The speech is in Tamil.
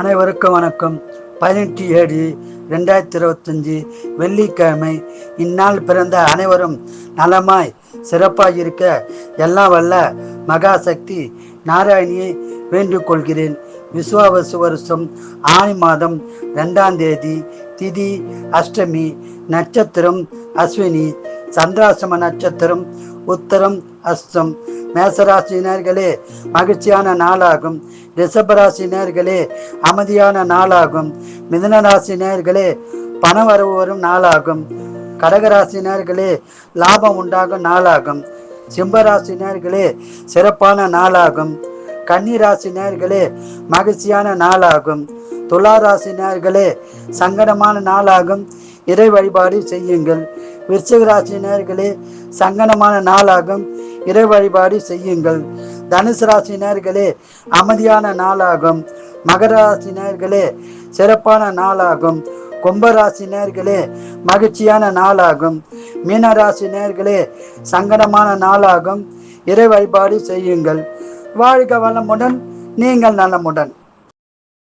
அனைவருக்கும் வணக்கம். பதினெட்டு ஏழு ரெண்டாயிரத்தி இருபத்தஞ்சி வெள்ளிக்கிழமை. இந்நாள் பிறந்த அனைவரும் நலமாய் சிறப்பாக இருக்க எல்லாம் வல்ல மகாசக்தி நாராயணியை வேண்டிக் கொள்கிறேன் விஸ்வாவசு வருஷம் ஆணி மாதம் ரெண்டாம் தேதி திதி அஷ்டமி நட்சத்திரம் அஸ்வினி சந்திராசிரம நட்சத்திரம் உத்தரம் அஸ்தம் மேசராசினர்களே மகிழ்ச்சியான நாளாகும். ரிஷபராசினியர்களே அமைதியான நாளாகும். மிதுன ராசினியர்களே பண வரவு வரும் நாளாகும். கடகராசினியர்களே லாபம் உண்டாகும் நாளாகும். சிம்பராசினர்களே சிறப்பான நாளாகும். கன்னிராசினியர்களே மகிழ்ச்சியான நாளாகும். துளாராசினியர்களே சங்கடமான நாளாகும். இறை வழிபாடு செய்யுங்கள். விருச்சிகராசி நேர்களே சங்கடமான நாளாகும். இறை வழிபாடு செய்யுங்கள். தனுசு ராசினியர்களே அமைதியான நாளாகும். மகர ராசினியர்களே சிறப்பான நாளாகும். கும்பராசி நேர்களே மகிழ்ச்சியான நாளாகும். மீனராசி நேர்களே சங்கடமான நாளாகும். இறை வழிபாடு செய்யுங்கள். வாழ்க வளமுடன் நீங்கள் நலமுடன்.